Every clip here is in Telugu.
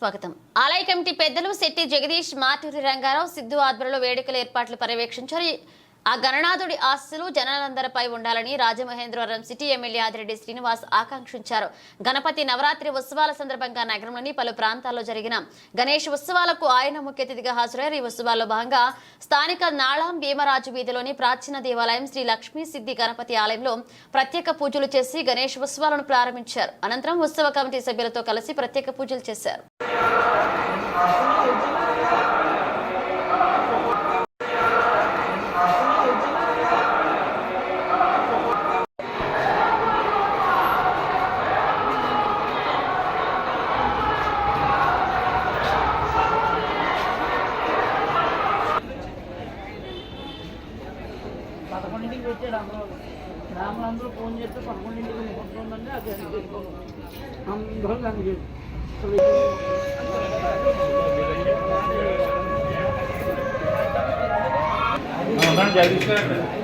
స్వాగతం. ఆలయ కమిటీ పెద్దలు శెట్టి జగదీష్ మాటూరి రంగారావు సిద్ధు ఆధ్వర్యంలో వేడుకల ఏర్పాట్లు పర్యవేక్షించారు. ఆ గణనాథుడి ఆస్తులు జనాలందరిపై ఉండాలని రాజమహేంద్రవరం సిటీ ఎమ్మెల్యే ఆదిరెడ్డి శ్రీనివాస్ ఆకాంక్షించారు. గణపతి నవరాత్రి ఉత్సవాల సందర్భంగా నగరంలోని పలు ప్రాంతాల్లో జరిగిన గణేష్ ఉత్సవాలకు ఆయన ముఖ్య అతిథిగా హాజరయ్యారు. ఈ ఉత్సవాల్లో భాగంగా స్థానిక నాళం భీమరాజు వీధిలోని ప్రాచీన దేవాలయం శ్రీ లక్ష్మీ సిద్ధి గణపతి ఆలయంలో ప్రత్యేక పూజలు చేసి గణేష్ ఉత్సవాలను ప్రారంభించారు. అనంతరం ఉత్సవ కమిటీ సభ్యులతో కలిసి ప్రత్యేక పూజలు చేశారు పదకొండింటికి పెట్టాడు అందరూ గ్రాములు అందరూ ఫోన్ చేస్తే పదకొండింటికి ముహూర్తం ఉందంటే అది అందరూ దానికి మరి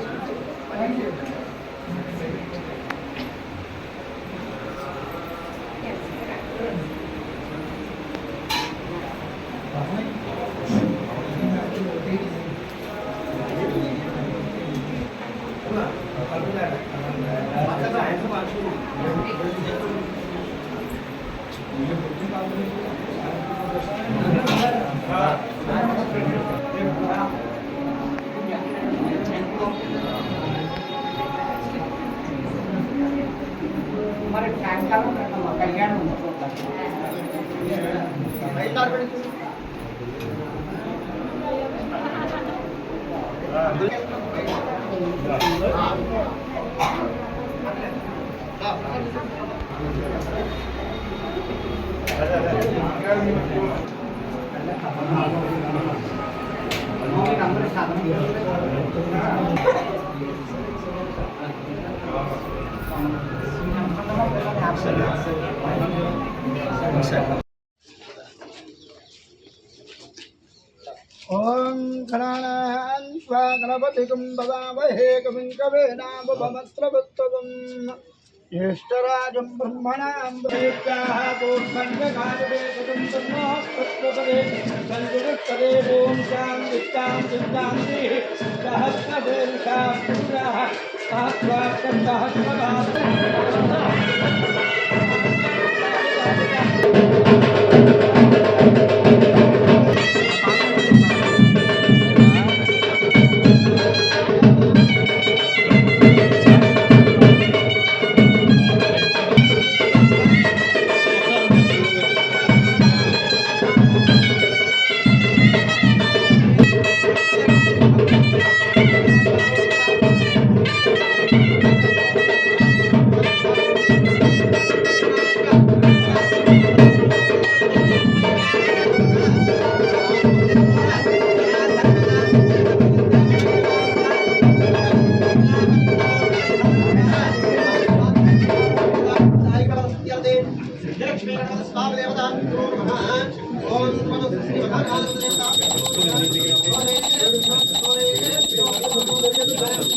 సాయంకాలం పెట్టమ్మా, కళ్యాణం అందరూ సాధన ॐ घ्राणान्त्वा गणपतिकं भवावहे कविं कवेनामपमत्रवत्तवम् ज्येष्ठराजं ब्रह्मणां प्रदीप्ताः पूर्वङ्गकालवेदं सन्नास्तत्त्वपदे सञ्जरुत्तदे ॐ शां वित्तां सिद्धान्तिः सहस्रदेशाः पुराः Thank you.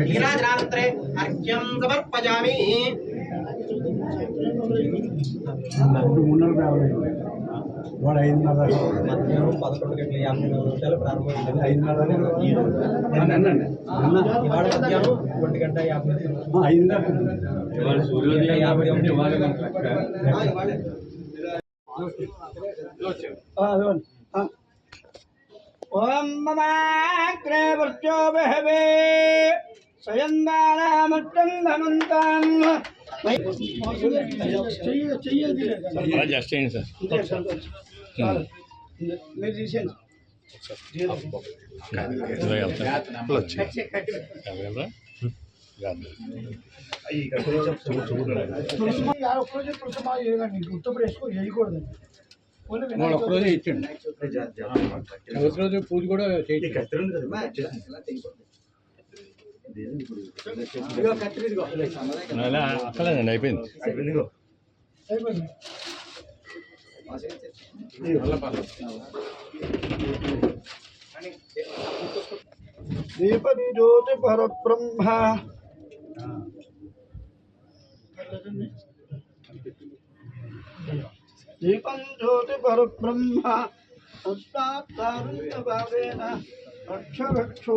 నీరాజనానంతరే అర్ఘ్యం రావాలి. వాడు ఐదున్నర. మధ్యాహ్నం పదకొండు గంటల యాభై నాలుగు నిమిషాలు ప్రారంభమైంది. ఐదున్నర ఇవాళ మధ్యాహ్నం ఒంటి గంట యాభై నిమిషాలు. ఆ, ఐదు దాకా. ఉంది. యాభై ఒకటి. ఓం మమాగ్రే వర్చో బహవే స్వయందానామట్టంగమంతాం చేయండి సార్ మీరు తీసేయండి వాళ్ళు ఒక్కరోజే ఇచ్చండి. రోజు రోజు పూజ కూడా చేయండి అక్కలేదండి అయిపోయింది. దీపం జ్యోతి పరబ్రహ్మ దీపం జ్యోతి పరబ్రహ్మ తస్మాత్తారుణ్యభావేన రక్ష రక్షో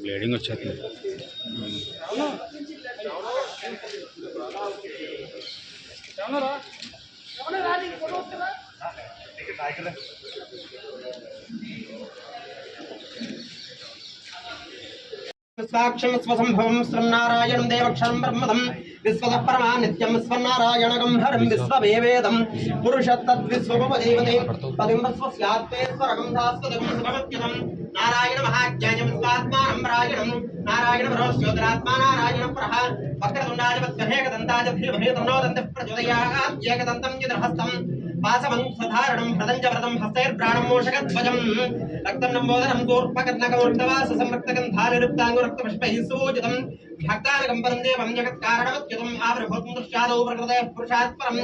బ్లీడింగ్ వచ్చేస్తుంది. సాక్షం స్వసంభవం శ్రీనారాయణం దేవక్షరం బ్రహ్మదం విశ్వద పరమా నిత్యం స్వనారాయణగం హరం విశ్వవేవేదం పురుషత్తద్విశ్వపదేవతే పదిం స్వస్యాత్మేశ్వరగం శాశ్వతం శుభమత్యతం నారాయణ మహాజ్ఞానం స్వాత్మానం రాయణం. నారాయణ పరమశ్యోదరాత్మా నారాయణ పరః. వక్రతుండాయ వక్రహేకదంతాయ ధీమహే తన్నోదంత ప్రచోదయాత్ ఏకదంతం చిద్రహస్తం వ్రతం హస్తైర్ప్రాణం మోషకధ్వజం రక్తం నంబోదరం దూర్పకర్ణకమూర్తవాస సంరక్తగంధానిరుక్తాంగురక్తపుష్పైः సూచితం భక్తానకం పరం దేవం జగత్కారణమత్యుతం ఆవిర్భూతం దృశ్యాదౌ ప్రకృతయ పురుషాత్ పరం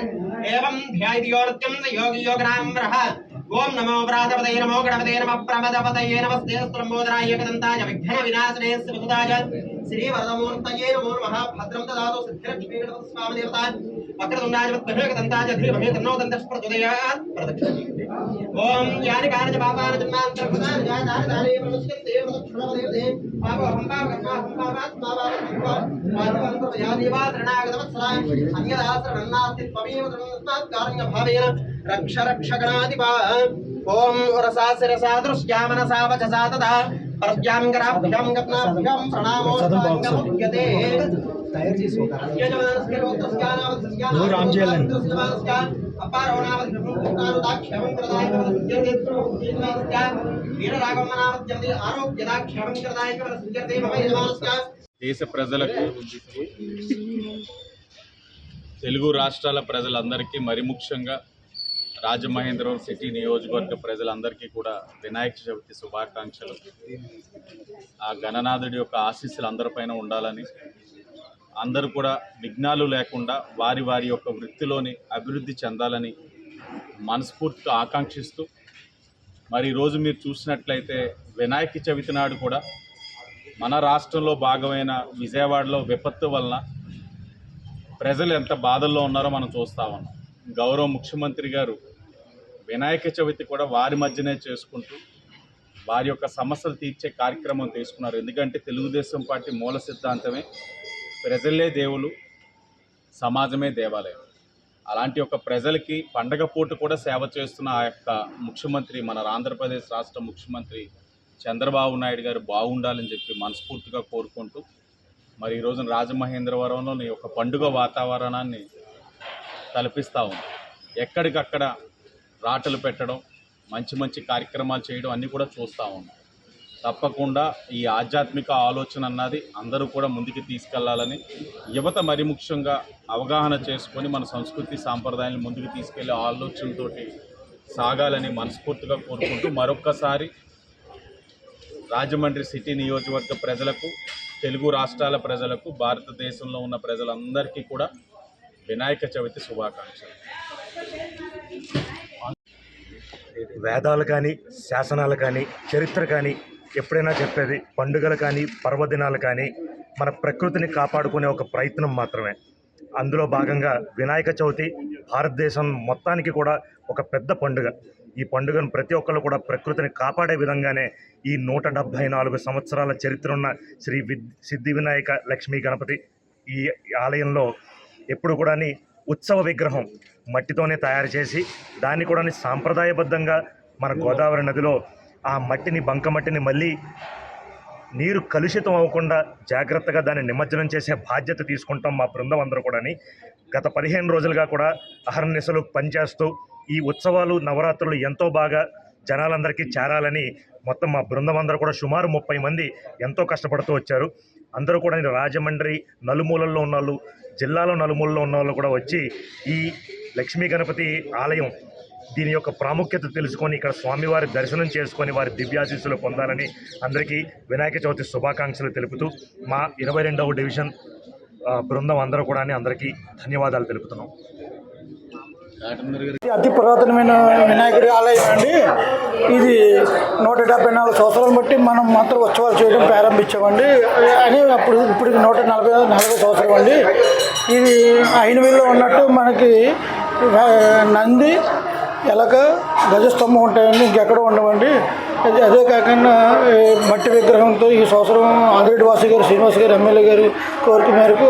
ఏవం ధ్యాయిదియోనిత్యం యోగి యోగనామ్రః ఓం నమో ప్రాతపదే నమో గణపదే నమ ప్రమదపదయే నమస్తే స్తోత్రంబోధనాయ కదంతాయ విఘ్న వినాశనే శ్రీ వరదమూర్తయే నమో నమః భద్రం దదాతు సిద్ధిరక్ష్మీ గణపతి స్వామి దేవతా ఓం యాని కాని చ పాపాని రక్ష రక్ష గణాధిపా ఓం రసా శిరసా దృశ్యామనసా వచసా తదా పరస్యాం గరాభ్యాం గత్నాభ్యాం ప్రణామో సాంగముఖ్యతే రామ్ చేయాలండి ఆరోగ్యదాక్షేమం దేశ ప్రజలకు తెలుగు రాష్ట్రాల ప్రజలందరికీ మరి ముఖ్యంగా రాజమహేంద్రవరం సిటీ నియోజకవర్గ ప్రజలందరికీ కూడా వినాయక చవితి శుభాకాంక్షలు. ఆ గణనాథుడి యొక్క ఆశీస్సులు అందరిపైన ఉండాలని అందరూ కూడా విఘ్నాలు లేకుండా వారి వారి యొక్క వృత్తిలోని అభివృద్ధి చెందాలని మనస్ఫూర్తిగా ఆకాంక్షిస్తూ మరి ఈరోజు మీరు చూసినట్లయితే వినాయక చవితి నాడు కూడా మన రాష్ట్రంలో భాగమైన విజయవాడలో విపత్తు వలన ప్రజలు ఎంత బాధల్లో ఉన్నారో మనం చూస్తా ఉన్నాం. గౌరవ ముఖ్యమంత్రి గారు వినాయక చవితి కూడా వారి మధ్యనే చేసుకుంటూ వారి యొక్క సమస్యలు తీర్చే కార్యక్రమం తీసుకున్నారు. ఎందుకంటే తెలుగుదేశం పార్టీ మూల సిద్ధాంతమే ప్రజలే దేవులు సమాజమే దేవాలయం. అలాంటి ఒక ప్రజలకి పండగ పూట కూడా సేవ చేస్తున్న ఆ యొక్క ముఖ్యమంత్రి మన ఆంధ్రప్రదేశ్ రాష్ట్ర ముఖ్యమంత్రి చంద్రబాబు నాయుడు గారు బాగుండాలని చెప్పి మనస్ఫూర్తిగా కోరుకుంటూ మరి ఈరోజున రాజమహేంద్రవరంలో యొక్క పండుగ వాతావరణాన్ని కల్పిస్తూ ఉంది. ఎక్కడికక్కడ రాటలు పెట్టడం మంచి మంచి కార్యక్రమాలు చేయడం అన్నీ కూడా చూస్తూ ఉన్నాం. తప్పకుండా ఈ ఆధ్యాత్మిక ఆలోచన అన్నది అందరూ కూడా ముందుకు తీసుకెళ్ళాలని యువత మరి ముఖ్యంగా అవగాహన చేసుకొని మన సంస్కృతి సాంప్రదాయాలను ముందుకు తీసుకెళ్ళే ఆలోచనతోటి సాగాలని మనస్ఫూర్తిగా కోరుకుంటూ మరొక్కసారి రాజమండ్రి సిటీ నియోజకవర్గ ప్రజలకు తెలుగు రాష్ట్రాల ప్రజలకు భారతదేశంలో ఉన్న ప్రజలందరికీ కూడా వినాయక చవితి శుభాకాంక్షలు. వేదాలు కానీ శాసనాలు కానీ చరిత్ర కానీ ఎప్పుడైనా చెప్పేది పండుగలు కానీ పర్వదినాలు కానీ మన ప్రకృతిని కాపాడుకునే ఒక ప్రయత్నం మాత్రమే. అందులో భాగంగా వినాయక చవితి భారతదేశం మొత్తానికి కూడా ఒక పెద్ద పండుగ. ఈ పండుగను ప్రతి ఒక్కరు కూడా ప్రకృతిని కాపాడే విధంగానే ఈ నూట డెబ్భై నాలుగు సంవత్సరాల చరిత్ర ఉన్న శ్రీ విద్ సిద్ధి వినాయక లక్ష్మీ గణపతి ఈ ఆలయంలో ఎప్పుడు కూడా ఉత్సవ విగ్రహం మట్టితోనే తయారు చేసి దాన్ని కూడా సాంప్రదాయబద్ధంగా మన గోదావరి నదిలో ఆ మట్టిని బంకమట్టిని మళ్ళీ నీరు కలుషితం అవ్వకుండా జాగ్రత్తగా దాన్ని నిమజ్జనం చేసే బాధ్యత తీసుకుంటాం మా బృందం అందరూ కూడాని. గత పదిహేను రోజులుగా కూడా అహర్నిశలు పనిచేస్తూ ఈ ఉత్సవాలు నవరాత్రులు ఎంతో బాగా జనాలందరికీ చేరాలని మొత్తం మా బృందం అందరూ కూడా సుమారు ముప్పై మంది ఎంతో కష్టపడుతూ వచ్చారు. అందరూ కూడా రాజమండ్రి నలుమూలల్లో ఉన్న వాళ్ళు జిల్లాలో నలుమూలలో ఉన్న వాళ్ళు కూడా వచ్చి ఈ లక్ష్మీ గణపతి ఆలయం దీని యొక్క ప్రాముఖ్యత తెలుసుకొని ఇక్కడ స్వామివారి దర్శనం చేసుకొని వారి దివ్యాశీస్సులు పొందాలని అందరికీ వినాయక చవితి శుభాకాంక్షలు తెలుపుతూ మా ఇరవై రెండవ డివిజన్ బృందం అందరూ కూడా అందరికీ ధన్యవాదాలు తెలుపుతున్నాం. అతి పురాతనమైన వినాయకుడి ఆలయం అండి. ఇది నూట డెబ్బై నాలుగు సంవత్సరాలు బట్టి మనం మాత్రం ఉత్సవాలు చేయడం ప్రారంభించామండి. అని అప్పుడు ఇప్పుడు నూట నలభై నలభై సంవత్సరం అండి. ఇది ఐనవీల్లో ఉన్నట్టు మనకి నంది ఎలక గజస్తంభం ఉంటాయండి. ఇంకెక్కడ ఉండవండి. అదే కాకుండా మట్టి విగ్రహంతో ఈ సంవత్సరం ఆదిరెడ్డి వాసు గారు శ్రీనివాస్ గారు ఎమ్మెల్యే గారు కోరిక మేరకు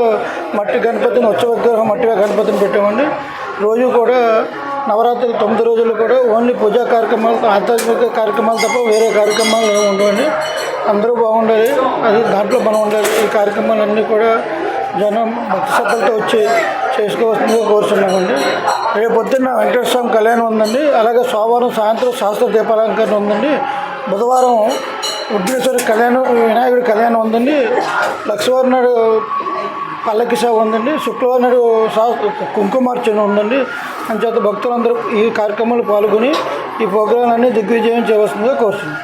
మట్టి గణపతిని ఉత్సవ విగ్రహం మట్టి గణపతిని పెట్టామండి. రోజు కూడా నవరాత్రులు తొమ్మిది రోజులు కూడా ఓన్లీ పూజా కార్యక్రమాలు ఆధ్యాత్మిక కార్యక్రమాలు తప్ప వేరే కార్యక్రమాలు ఏమి ఉండవండి. అందరూ బాగుండాలి. అది దాంట్లో మనం ఉండాలి. ఈ కార్యక్రమాలన్నీ కూడా జనం భక్తి శ్రద్ధలతో వచ్చి చేసుకోవాల్సిందిగా కోరుతున్నామండి రేపు పొద్దున్న వెంకటేశ్వర స్వామి కళ్యాణం ఉందండి. అలాగే సోమవారం సాయంత్రం శాస్త్ర దీపాలంకరణ ఉందండి. బుధవారం ఉగ్రేశ్వరి కళ్యాణం వినాయకుడి కళ్యాణం ఉందండి. లక్ష్మీవారి నాడు పల్లకి సేవ ఉందండి. శుక్రవారం నాడు సా కుంకుమార్చన ఉందండి. అంచేత భక్తులందరూ ఈ కార్యక్రమంలో పాల్గొని ఈ ప్రోగ్రాం అన్ని దిగ్విజయం చేయవలసిందిగా కోరుతున్నాం.